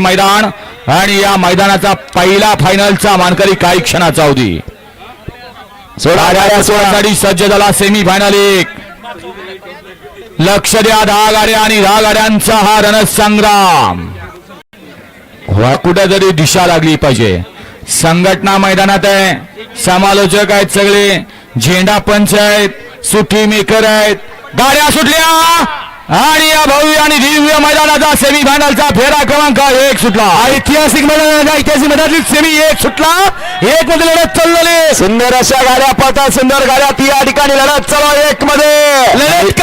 मैदान आणि या मैदानाचा पहिला फायनलचा मानकरी काही क्षणाचा अवधी सोडा सोळासाठी सज्ज झाला सेमी फायनल एक. लक्ष द्या दहा गाड्या आणि दहा गाड्यांचा हा रणसंग्राम. वा कुठेतरी दिशा लागली पाहिजे. संघटना मैदानात आहे. समालोचक आहेत सगळे. झेंडा पंच आहेत. सुट्टी मेकर आहेत. गाड्या सुटल्या. आणि या भव्य आणि दिव्य मैदानाचा सेमी फायनलचा फेरा क्रमांक एक सुटला. ऐतिहासिक मैदानाचा ऐतिहासिक मैदानातील सेमी एक सुटला. एक मध्ये लढत चाललेली सुंदर अशा गाड्या पळतात सुंदर गाड्या या ठिकाणी लढत चालू एक मध्ये लढत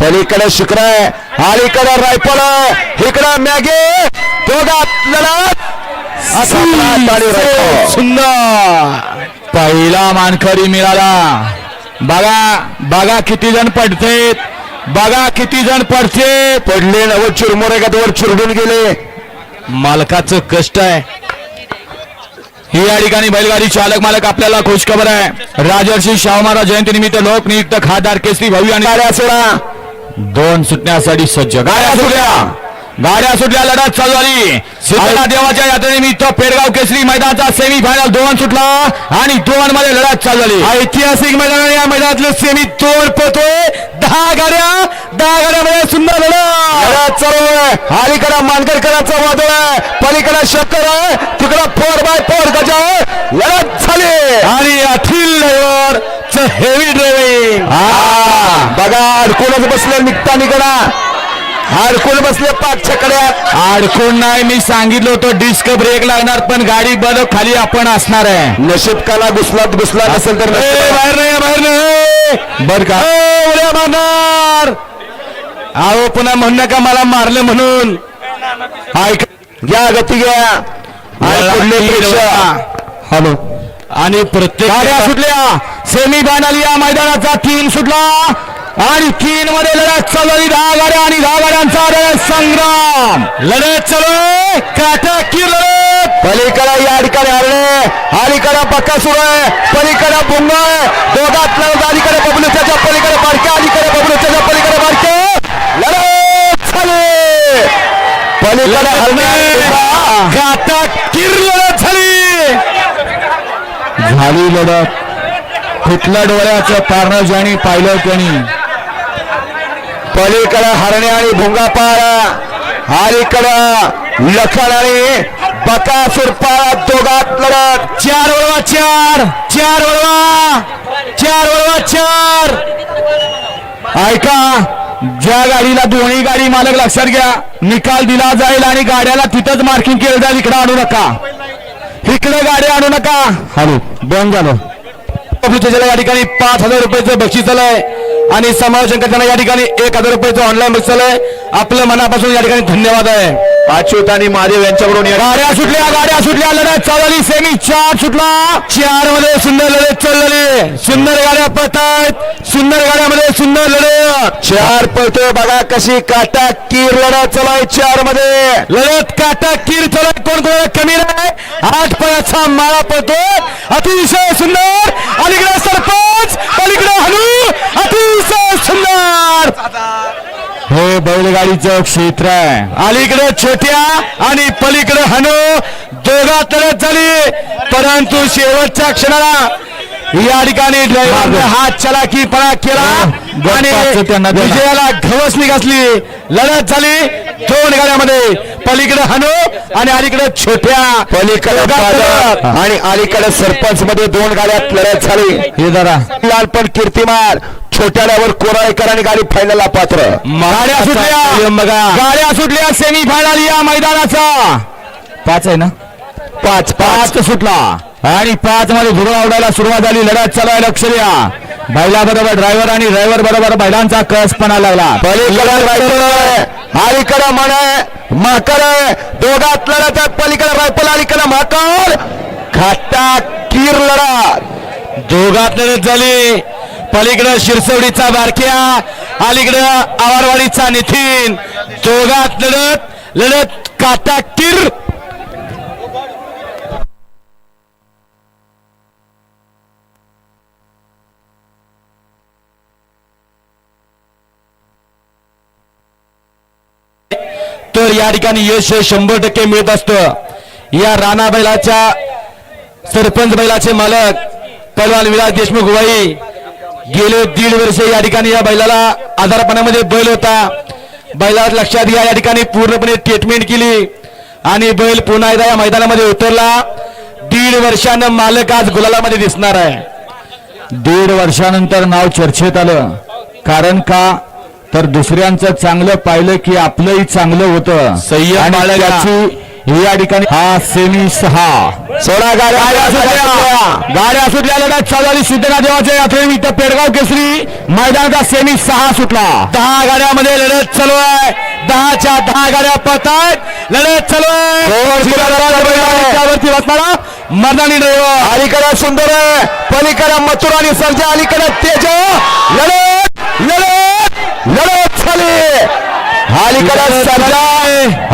पलीकडे शुक्र आहे अलीकडे रायफल इकडे मॅगे. दोघात लढत. सुंदर. पहिला मानकरी मिळाला. बघा बघा किती जण पडतेत. बघा किती जण पडते पडले नव चिरमुरे का वर चिरडून गेले. मालकाचं कष्ट आहे. ही या ठिकाणी बैलगाडी चालक मालक आपल्याला खुशखबर आहे. राजर्षी शाहू महाराज जयंती निमित्त लोकनियुक्त खासदार केसरी भावी आणि दोन सुटण्यासाठी सज्ज. गाड्या सुटल्या गाड्या सुटल्या लढत चालू झाली. सिद्धनाथ देवाच्या यात्रेनिमित्त पेडगाव केसरी मैदानाचा सेमी फायनल दोन सुटला आणि दोन मध्ये लढत चालू झाली. ऐतिहासिक मैदान या मैदानातले सेमी दोन पळतोय दहा गाड्या दहा गाड्यामध्ये सुंदर लढत. चालू आहे. अलीकडे मानकरकरांचा वादळ आहे. पलीकडे शक्कर आहे. तिकडे फोर बाय फोर गज आहे लढत झाली. आणि अखिल ड्रायव्हर हेवी ड्रायव्हिंग हा. बघा अडकूनच बसले निघता निघणा अडकून बसले पाचच्या कड्यात अडकून नाही मी सांगितलं होतं डिस्क ब्रेक लागणार पण गाडी बल खाली आपण असणार आहे. नशीब काला घुसलात घुसला नसेल तर ए, बाहेर नाही बाहेर नाही बर का? ए, उड्या मारणार! अहो पुन्हा म्हणणं का मला मारलं म्हणून. ऐक घ्या गती घ्या. आणि पुढले प्रेक्षक. हॅलो. आणि प्रत्येक गाड्या सुटल्या. सेमी फायनल या मैदानाचा तीन सुटला. आणि तीन मध्ये लढत चालू आहे. दहा गाड्या आणि दहा गाड्यांचा संग्राम. लढत चालू आहे. काटाकीर लढत. पलीकडे या ठिकाणी हरणे. अलीकडे पक्का सुरू आहे. पलीकडे आहे. दोघात लढत. अलीकडे बबलुच्याच्या पलीकडे बारक्या अलीकडे बबलुच्याच्या पलीकडे बारक्या लढत झाली पलीकडे हरणे. काटाकीर लढत झाली. झाली लढत. फुटल्या डोळ्याचं पारणं ज्याने पाहिलं त्यांनी? पलीकडे हरणे आणि भुंगा पाळा अलीकडं लखन आणि बकासूर पाळा दोघात लढत. चार वळवा चार चार वळवा चार वळवा चार. ऐका ज्या गाडीला दोन्ही गाडी मालक लक्षात घ्या निकाल दिला जाईल आणि गाड्याला तिथंच मार्किंग केलं जाईल इकडे आणू नका. इकडे गाडी आणू नका. हॅलो बंद झालं. पब्लिकच्या ठिकाणी पाच हजार रुपयाचं बक्षीस आलंय. आणि समावेशन करताना या ठिकाणी एक हजार रुपयाचं ऑनलाईन बसलं आहे. आपलं मनापासून या ठिकाणी धन्यवाद आहे. अच्युत आणि महादेव यांच्याकडून या गाड्या सुटल्या गाड्या सुटल्या लढत चालली सेमी चार सुटला. चारमध्ये सुंदर लढत चाललेली सुंदर गाड्या पळतायत. सुंदर गाड्यामध्ये सुंदर लढत. चार पळतोय बघा कशी काटा कीर लढत चलाय चारमध्ये लढत काटा किर चलत कोण कोण कमी नाही आठ पळाचा माळा पळतोय. अतिशय सुंदर. अलीकडे सरपंच अलीकडे हनु अतिशय सुंदर. हे बैलगाडीचं क्षेत्र आहे. अलीकडे छोट्या आणि पलीकडे हनु. दोघात लढत झाली. परंतु शेवटच्या क्षणाला या ठिकाणी ड्रायव्हरने हात चलाकीपणा केला. आणि विजयाला घवसणी घातली लढत झाली. दोन गाड्यामध्ये पलीकडे हनु आणि अलीकडे छोट्या. पलीकडे आणि अलीकडे सरपंच मध्ये दोन गाड्यात लढत झाली. हे जरा. लालपण कीर्तिमान छोट्याल्यावर कोराळेकर आणि गाडी फायनलला पात्र. गाड्या सुटल्या. गाड्या सुटल्या. सेमी फायनल या मैदानाचा. पाच आहे ना? पाच पाच. पाच सुटला. आणि पाच मध्ये धुरळ आवडायला सुरुवात झाली. लढत चालू आहे लक्ष द्या. बैला बरोबर ड्रायव्हर आणि ड्रायव्हर बरोबर बैलांचा कसपणा लागला. पलीकडे रायफल आहे अलीकडे मन माकड दोघात लढत पलीकडे रायफल अलीकडे माकड. खाटा कीर लढत दोघात लढत झाली. पलीकडं शिरसवडीचा बारक्या अलीकडं आवारवाडीचा नितीन. दोघात लढत लढत काटा किर तर या ठिकाणी यश हे शंभर टक्के मिळत असतं. या राणा बैलाच्या सरपंच बैलाचे मालक पलवान विलास देशमुख वाई गेले दीड वर्ष या ठिकाणी या बैलाला आधारपणामध्ये बैल होता. बैलाला लक्षात घ्या या ठिकाणी पूर्णपणे ट्रीटमेंट केली आणि बैल पुन्हा एकदा या मैदानामध्ये उतरला. दीड वर्षानं मालक आज गुलालामध्ये दिसणार आहे. दीड वर्षानंतर नाव चर्चेत आलं. कारण का? तर दुसऱ्यांचं चांगलं पाहिलं की आपलंही चांगलं होतं. संयम आणि बाळगा. त्याची या ठिकाणी हा सेमी सहा. सोळा गाड्या सुटल्या. गाड्या सुटल्या झाली सिद्धनाथ देवाच्या यात्रेनिमित्त पेडगाव केसरी. मैदानाचा सेमी सहा सुटला. दहा गाड्यामध्ये लढत चालू आहे. दहाच्या दहा गाड्या पळतायत. लढत चालू आहे. बसणारा मर्दानी ड्रायव्हर. अलीकडे सुंदर आहे. पलीकडे मथुर आणि सर्जा. अलीकडे तेज. लढत लढत. लढत झाली. अलीकडे सर्जा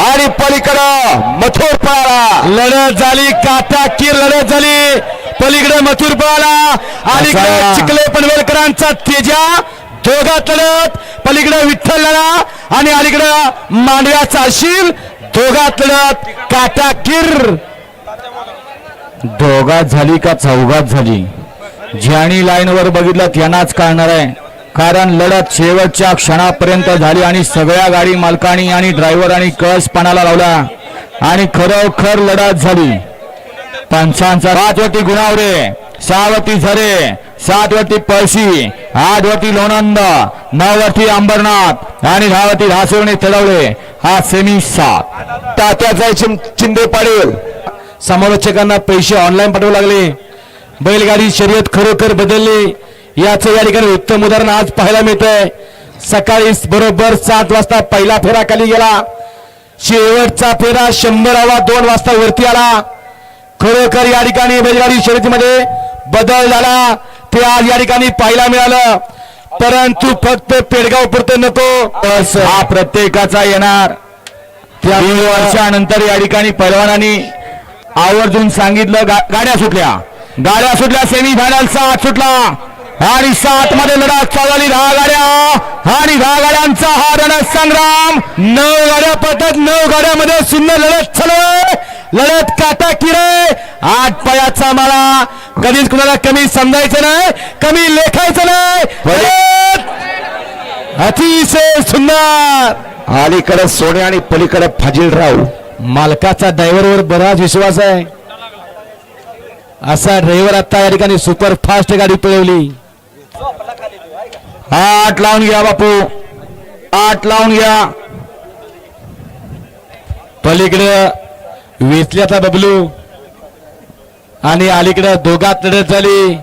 आणि पलीकडे मथुर पळाला. लढत झाली काटा किर लढत झाली. पलीकडे मथुर पळाला. अलीकडे. चिखले पनवेलकरांचा तेजा. दोघात लढत. पलीकडे विठ्ठल लढा आणि अलीकडे मांडव्याचा अशील दोघात लढत. काटा किर. दोघात झाली का चौघात झाली? ज्यानी लाईनवर बघितलं त्यांनाच कळणार आहे. कारण लढत शेवटच्या क्षणापर्यंत झाली आणि सगळ्या गाडी मालकांनी आणि ड्रायव्हर आणि कस पणाला लावला. आणि खरोखर लढत झाली. पंचांचा पाचवटी गुणावरे सहावटी झरे सातवटी पळशी आठवटी लोणंद नऊवटी अंबरनाथ आणि दहावटी घासवणे चढवले हा सेमी सात. तात्याचा चिंदे पाडेल समालोचकांना पैसे ऑनलाईन पाठवू लागले. बैलगाडी शर्यत खरोखर बदलली. याचं या ठिकाणी उत्तम उदाहरण आज पाहायला मिळतंय. सकाळी बरोबर सात वाजता पहिला फेरा खाली गेला. शेवटचा फेरा शंभरावा दोन वाजता वरती आला. खरोखर या ठिकाणी बैलगाडी शर्यतीमध्ये बदल झाला. ते आज या ठिकाणी पाहायला मिळालं. परंतु फक्त पेडगाव पुरतं नको. हा प्रत्येकाचा येणार. त्या वर्षानंतर या ठिकाणी पैलवानांनी आवर्जून सांगितलं गाड्या सुटल्या. गाड्या सुटल्या सेमी फायनल सात सुटला. आणि सात मध्ये लढत चालू झाली. दहा गाड्या. आणि दहा गाड्यांचा हा रणसंग्राम. नऊ गाड्या पळतात नऊ गाड्यामध्ये सुंदर लढत चालू. लढत काटा किरे आठ पायाचा मला कधीच कुणाला कमी समजायचं नाही कमी लेखायचं नाही. अतिशय सुंदर. अलीकडे सोने आणि पलीकडे फाजीलराव मालकाचा ड्रायव्हरवर बराच विश्वास आहे. असा ड्रायव्हर आता या ठिकाणी सुपर फास्ट गाडी पळवली. आठ लावून घ्या बापू. आठ लावून घ्या. पलीकडं वेचल्याचा बबलू. आणि अलीकडं दोघात लढत झाली.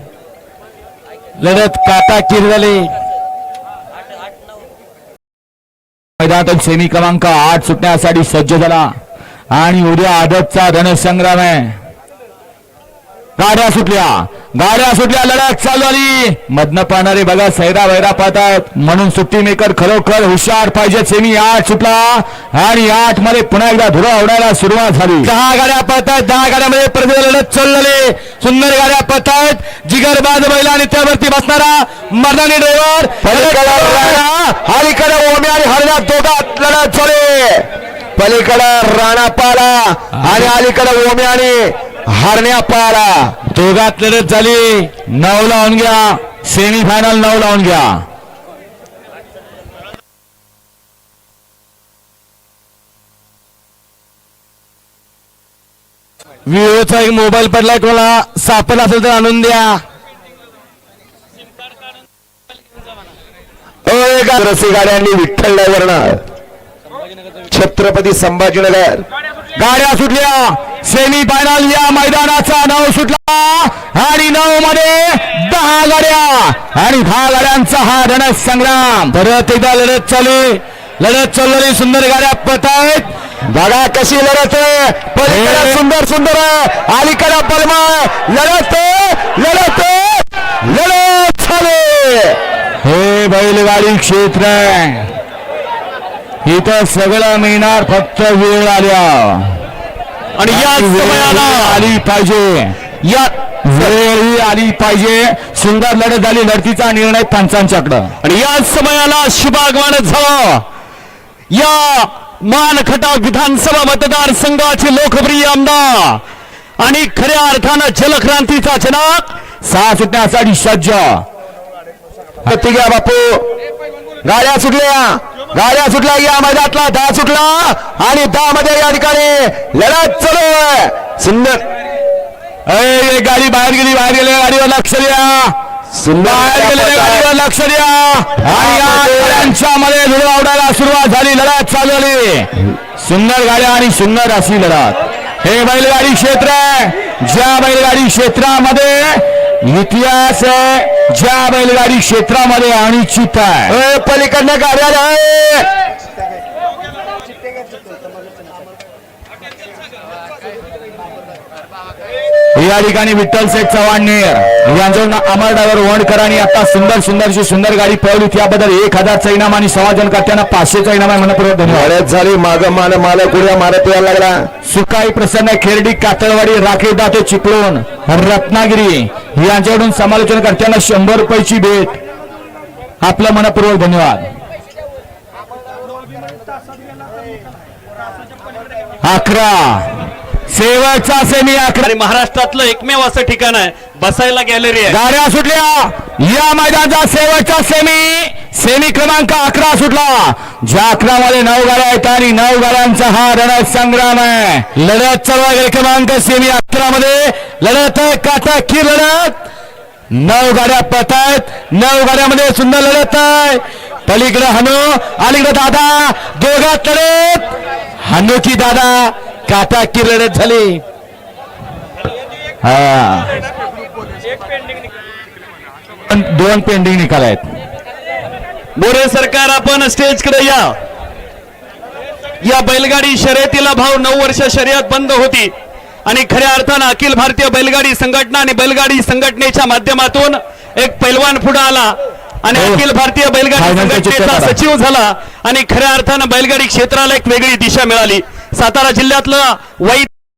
लढत काटा किर झाली. मैदानात सेमी क्रमांक आठ सुटण्यासाठी सज्ज झाला. आणि उद्या आदतचा धनसंग्राम आहे. गाड्या सुटल्या. गाड्या सुटल्या लढत चालू झाली. मधनं पाहणारे बघा सैरा वैरा पाहतात. म्हणून सुट्टी मेकर खरोखर हुशार पाहिजे. सेमी आठ सुटला आणि आठमध्ये पुन्हा एकदा धुरा आवडायला सुरुवात झाली. दहा गाड्या पळतायत दहा गाड्यामध्ये प्रति लढत चाललेले सुंदर गाड्या पळतायत जिगरबाज बैला आणि त्यावरती बसणारा मर्दानी ड्रायव्हर. पलीकडे राणा अलीकडे ओमी आणि हरण्या दोघात लढत झाली. पलीकडे राणा पाला आणि अलीकडे ओमी आणि हरण्या पाला दोघात लढत झाली. नऊ लावून घ्या. सेमी फायनल नऊ लावून घ्या. विवोचा एक मोबाईल पडलाय कोणाला सापडला असेल तर आणून द्या. रसी गाड्यांनी विठ्ठल ड्रायव्हरनं छत्रपती संभाजीनगर. गाड्या सुटल्या. सेमी फायनल या मैदानाचा नऊ सुटला. आणि नऊ मध्ये दहा गाड्या. आणि दहा गाड्यांचा हा रणसंग्राम परत एकदा लढत चालू लढत चाललेली सुंदर गाड्या पतायत बघा कशी लढत आहे. सुंदर सुंदर आहे. अलीकडे पलमा लढत आहे, लढत लढत झाली हे बैलगाडी क्षेत्र आहे. इथं सगळं मिळणार फक्त वेळ आल्या. आणि या समयाला आली पाहिजे. या वेळ ही आली पाहिजे. सुंदर लढत झाली लढतीचा निर्णय पंचांच्याकडं आणि या समयाला शुभागमन झालं. या मान खटाव विधानसभा मतदारसंघाचे लोकप्रिय आमदार आणि खऱ्या अर्थानं जलक्रांतीचा जनक सहा सुटण्यासाठी सज्ज. बापू. गाड्या सुटल्या. गाड्या सुटल्या या मैदानातला दहा सुटला आणि दहा मध्ये या ठिकाणी लढत चालू आहे. सुंदर. ए, गाडी बाहेर गेली बाहेर गेलेल्या गाडीवर लक्ष द्या. सुंदर बाहेर गेलेल्या गाडीवर लक्ष द्या. आणि या गाड्यांच्या मध्ये. धुळा आवडायला सुरुवात झाली लढत चालू झाली. सुंदर गाड्या आणि सुंदर अशी लढत. हे बैलगाडी क्षेत्र आहे. ज्या बैलगाडी क्षेत्रामध्ये इतिहास आहे ज्या बैलगाडी क्षेत्रामध्ये अनिश्चित आहे पलीकडनं गाड्या आहे. या ठिकाणी विठ्ठल शेठ चव्हाणनेर यांच्याकडून अमर ड्रायव्हर वणकरांनी आता सुंदर सुंदरशी सुंदर गाडी पळवली. त्याबद्दल एक हजारचा इनाम आणि समाजन करताना पाचशेचा इनाम आहे मनपूर्वक धन्यवाद. झाली माग मान माल कुड्या मारत यायला लागला. सुकाई प्रसन्न खेरडी कातळवाडी राखीव दाते चिपळूण रत्नागिरी यांच्याकडून समालोचन करताना शंभर रुपयाची भेट. आपलं मनपूर्वक धन्यवाद. अकरा. शेवटचा सेमी अकरा आणि महाराष्ट्रातलं एकमेव असं ठिकाण आहे. बसायला गॅलरी आहे. गाड्या सुटल्या. या मैदानाचा शेवटचा सेमी सेमी क्रमांक अकरा सुटला. ज्या अकरा मध्ये नऊ गाड्या आहेत आणि नऊ गाड्यांचा हा रणत संग्राम आहे. लढत चालू आहे. क्रमांक सेमी अकरा मध्ये लढत आहे. काटा की लढत. नऊ गाड्या पत आहेत. नऊ गाड्यामध्ये सुंदर लढत आहे. पलीकडे हनु अलीकडे दादा. दोघात लढत. हनु की दादा. काटा की लढत झाली. हा. दोन पेंडिंग निकाल आहेत. मोरे सरकार आपण स्टेजकडे या. या बैलगाडी शर्यतीला भाव नऊ वर्ष शर्यत बंद होती. आणि खऱ्या अर्थानं अखिल भारतीय बैलगाडी संघटना आणि बैलगाडी संघटनेच्या माध्यमातून एक पैलवान पुढे आला. आणि हो. अखिल भारतीय बैलगाडी संघटनेचा. सचिव झाला. आणि खऱ्या अर्थानं बैलगाडी क्षेत्राला एक वेगळी दिशा मिळाली. सातारा जिल्ह्यातलं वैद